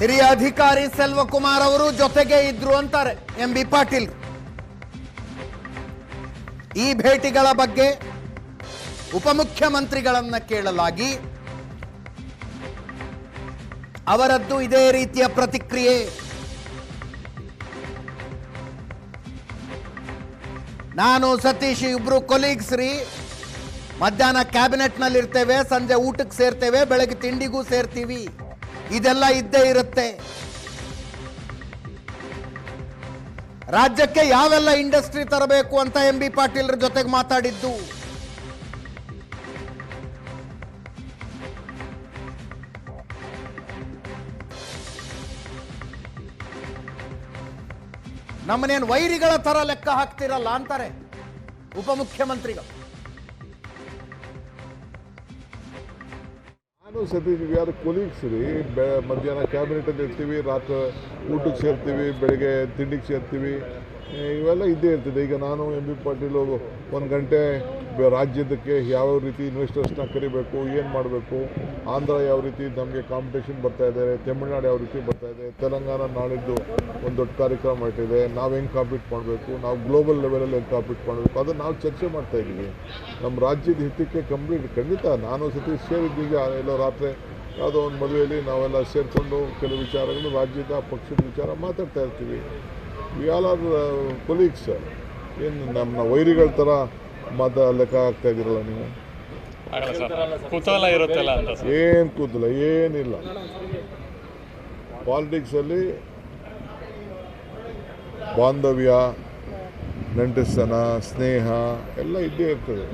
ಹಿರಿಯ ಅಧಿಕಾರಿ ಸೆಲ್ವಕುಮಾರ್ ಅವರು ಜೊತೆಗೆ ಇದ್ರು ಅಂತಾರೆ. M B Patil. ಈ ಭೇಟಿಗಳ ಬಗ್ಗೆ ಉಪಮುಖ್ಯಮಂತ್ರಿಗಳನ್ನ ಕೇಳಲಾಗಿ ಅವರದ್ದು ಇದೇ ರೀತಿಯ ಪ್ರತಿಕ್ರಿಯೆ. ನಾನು ಸತೀಶ್, ಇಬ್ರು ಕೊಲೀಗ್ಸ್ ರೀ. ಮಧ್ಯಾಹ್ನ ಕ್ಯಾಬಿನೆಟ್ನಲ್ಲಿ ಇರ್ತೇವೆ ಸಂಜೆ ಊಟಕ್ಕೆ ಸೇರ್ತೇವೆ, ಬೆಳಗ್ಗೆ ತಿಂಡಿಗೂ ಸೇರ್ತೀವಿ. ಇದೆಲ್ಲ ಇದ್ದೇ ಇರುತ್ತೆ. ರಾಜ್ಯಕ್ಕೆ ಯಾವೆಲ್ಲ ಇಂಡಸ್ಟ್ರಿ ತರಬೇಕು ಅಂತ ಎಂ ಬಿ ಪಾಟೀಲ್ರ ಜೊತೆಗೆ ಮಾತಾಡಿದ್ದು? ನಮ್ಮನೇನು ವೈರಿಗಳ ತರ ಲೆಕ್ಕ ಹಾಕ್ತಿರಲ್ಲ ಅಂತಾರೆ ಉಪಮುಖ್ಯಮಂತ್ರಿಗಳು. ನಾನು ಸತೀಶ್ ವಿ ಆರ್ ಕೊಲೀಗ್ಸ್ ರೀ? ಬೆ, ಮಧ್ಯಾಹ್ನ ಕ್ಯಾಬಿನೆಟಲ್ಲಿ ಇರ್ತೀವಿ, ರಾತ್ರಿ ಊಟಕ್ಕೆ ಸೇರ್ತೀವಿ, ಬೆಳಗ್ಗೆ ತಿಂಡಿಗೆ ಸೇರ್ತೀವಿ. ಇವೆಲ್ಲ ಇದ್ದೇ ಇರ್ತದೆ. ಈಗ ನಾನು ಎಂ ಬಿ ಪಾಟೀಲು ಒಂದು ಗಂಟೆ ರಾಜ್ಯದಕ್ಕೆ ಯಾವ ರೀತಿ ಇನ್ವೆಸ್ಟರ್ಸ್ನ ಕರಿಬೇಕು, ಏನು ಮಾಡಬೇಕು, ಆಂಧ್ರ ಯಾವ ರೀತಿ ನಮಗೆ ಕಾಂಪಿಟೇಷನ್ ಬರ್ತಾ ಇದ್ದಾರೆ ತಮಿಳ್ನಾಡು ಯಾವ ರೀತಿ ಬರ್ತಾ ಇದೆ, ತೆಲಂಗಾಣ ನಾಳಿದ್ದು ಒಂದು ದೊಡ್ಡ ಕಾರ್ಯಕ್ರಮ ಇಟ್ಟಿದೆ, ನಾವು ಹೆಂಗೆ ಕಾಂಪೀಟ್ ಮಾಡಬೇಕು, ನಾವು ಗ್ಲೋಬಲ್ ಲೆವೆಲಲ್ಲಿ ಹೆಂಗೆ ಕಾಂಪೀಟ್ ಮಾಡಬೇಕು, ಅದನ್ನು ನಾವು ಚರ್ಚೆ ಮಾಡ್ತಾ ಇದ್ದೀವಿ. ನಮ್ಮ ರಾಜ್ಯದ ಹಿತಕ್ಕೆ ಕಂಪ್ಲೀಟ್ ಖಂಡಿತ ನಾನು ಸತಿ ಸೇರಿದ್ದೀಗ ಎಲ್ಲೋ ರಾತ್ರಿ ಯಾವುದೋ ಒಂದು ಮದುವೆಯಲ್ಲಿ ನಾವೆಲ್ಲ ಸೇರಿಕೊಂಡು ಕೆಲವು ವಿಚಾರಗಳು ರಾಜ್ಯದ ಪಕ್ಷದ ವಿಚಾರ ಮಾತಾಡ್ತಾ ಇರ್ತೀವಿ. ವಿ ಆಲ್ ಆರ್ ಕೊಲೀಗ್ಸ್ ಏನು ನಮ್ಮ ವೈರಿಗಳ ಥರ ಮಾತಾ ಲೆಕ್ಕ ಆಗ್ತಾ ಇದ್ದೀರಲ್ಲ ನೀವು? ಏನ್ ಕೂತಲ್ಲ ಕುತೂಹಲ ಇರುತ್ತಲ್ಲ ಅಂತ ಏನು ಕೂತಲ್ಲ ಏನಿಲ್ಲ. ಪಾಲಿಟಿಕ್ಸಲ್ಲಿ ಬಾಂಧವ್ಯ ನೆಂಟಸ್ತನ ಸ್ನೇಹ ಎಲ್ಲ ಇದ್ದೇ ಇರ್ತದೆ.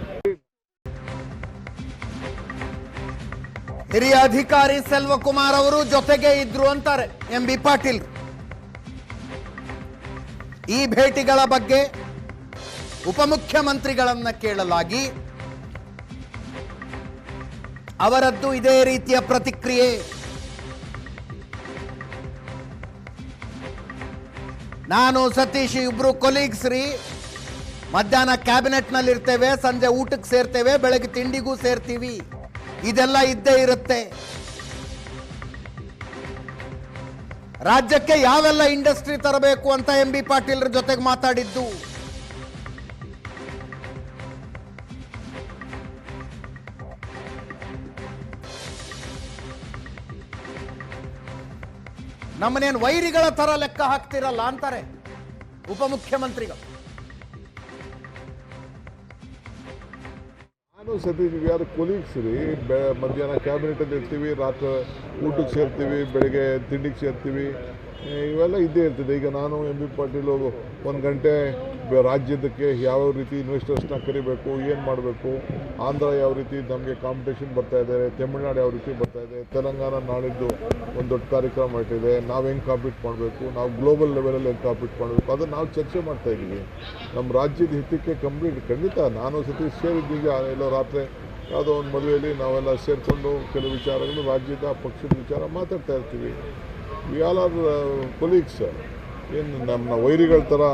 ಹಿರಿಯ ಅಧಿಕಾರಿ ಸೆಲ್ವಕುಮಾರ್ ಅವರು ಜೊತೆಗೆ ಇದ್ರು ಅಂತಾರೆ ಎಂ ಬಿ ಪಾಟೀಲ್. ಈ ಭೇಟಿಗಳ ಬಗ್ಗೆ ಉಪಮುಖ್ಯಮಂತ್ರಿಗಳನ್ನ ಕೇಳಲಾಗಿ ಅವರದ್ದು ಇದೇ ರೀತಿಯ ಪ್ರತಿಕ್ರಿಯೆ. ನಾನು ಸತೀಶ್, ಇಬ್ರು ಕೊಲೀಗ್ಸ್ ರೀ. ಮಧ್ಯಾಹ್ನ ಕ್ಯಾಬಿನೆಟ್ನಲ್ಲಿ ಇರ್ತೇವೆ ಸಂಜೆ ಊಟಕ್ಕೆ ಸೇರ್ತೇವೆ, ಬೆಳಗ್ಗೆ ತಿಂಡಿಗೂ ಸೇರ್ತೀವಿ. ಇದೆಲ್ಲ ಇದ್ದೇ ಇರುತ್ತೆ. ರಾಜ್ಯಕ್ಕೆ ಯಾವೆಲ್ಲ ಇಂಡಸ್ಟ್ರಿ ತರಬೇಕು ಅಂತ ಎಂ ಬಿ ಪಾಟೀಲ್ರ ಜೊತೆಗೆ ಮಾತಾಡಿದ್ದು? ನಮ್ಮನೇನು ವೈರಿಗಳ ತರ ಲೆಕ್ಕ ಹಾಕ್ತಿರಲ್ಲ ಅಂತಾರೆ ಉಪಮುಖ್ಯಮಂತ್ರಿಗಳು. ನಾನು ಸತೀಶ್ ವಿ ಆರ್ ಕೊಲೀಗ್ಸ್ ರೀ ಬೆ ಮಧ್ಯಾಹ್ನ ಕ್ಯಾಬಿನೆಟಲ್ಲಿ ಇರ್ತೀವಿ, ರಾತ್ರಿ ಊಟಕ್ಕೆ ಸೇರ್ತೀವಿ, ಬೆಳಗ್ಗೆ ತಿಂಡಿಗೆ ಸೇರ್ತೀವಿ ಇವೆಲ್ಲ ಇದ್ದೇ ಇರ್ತದೆ. ಈಗ ನಾನು ಎಂ ಬಿ ಪಾಟೀಲು ಒಂದು ಗಂಟೆ ರಾಜ್ಯದಕ್ಕೆ ಯಾವ ರೀತಿ ಇನ್ವೆಸ್ಟರ್ಸ್ನ ಕರಿಬೇಕು, ಏನು ಮಾಡಬೇಕು, ಆಂಧ್ರ ಯಾವ ರೀತಿ ನಮಗೆ ಕಾಂಪಿಟೇಷನ್ ಬರ್ತಾ ಇದೆ, ತಮಿಳ್ನಾಡು ಯಾವ ರೀತಿ ಬರ್ತಾ ಇದೆ, ತೆಲಂಗಾಣ ನಾಳಿದ್ದು ಒಂದು ದೊಡ್ಡ ಕಾರ್ಯಕ್ರಮ ಇಟ್ಟಿದೆ ನಾವು ಹೆಂಗೆ ಕಾಂಪೀಟ್ ಮಾಡಬೇಕು, ನಾವು ಗ್ಲೋಬಲ್ ಲೆವೆಲಲ್ಲಿ ಹೆಂಗೆ ಕಾಂಪೀಟ್ ಮಾಡಬೇಕು, ಅದನ್ನು ನಾವು ಚರ್ಚೆ ಮಾಡ್ತಾ ಇದ್ದೀವಿ. ನಮ್ಮ ರಾಜ್ಯದ ಹಿತಕ್ಕೆ ಕಂಪ್ಲೀಟ್ ಖಂಡಿತ ನಾನು ಸತಿ ಸೇರಿದ್ದೀಗ ಎಲ್ಲೋ ರಾತ್ರಿ ಯಾವುದೋ ಒಂದು ಮದುವೆಯಲ್ಲಿ ನಾವೆಲ್ಲ ಸೇರಿಕೊಂಡು ಕೆಲವು ವಿಚಾರಗಳು ರಾಜ್ಯದ ಪಕ್ಷದ ವಿಚಾರ ಮಾತಾಡ್ತಾ ಇರ್ತೀವಿ. ವಿ ಆಲ್ ಆರ್ ಕೊಲೀಗ್ಸ್ ಏನು ನಮ್ಮ ವೈರಿಗಳ ಥರ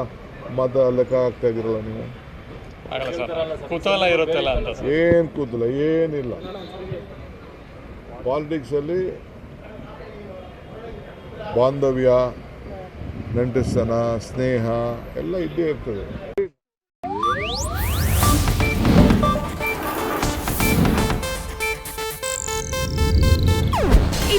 ಮತ ಲೆಕ್ಕ ಆಗ್ತಾ ಇದ್ದೀರಲ್ಲ ನೀವು? ಏನು ಕೂತಲ್ಲ ಏನಿಲ್ಲ. ಪಾಲಿಟಿಕ್ಸಲ್ಲಿ ಬಾಂಧವ್ಯ ನೆಂಟಸ್ತನ ಸ್ನೇಹ ಎಲ್ಲ ಇದ್ದೇ ಇರ್ತದೆ.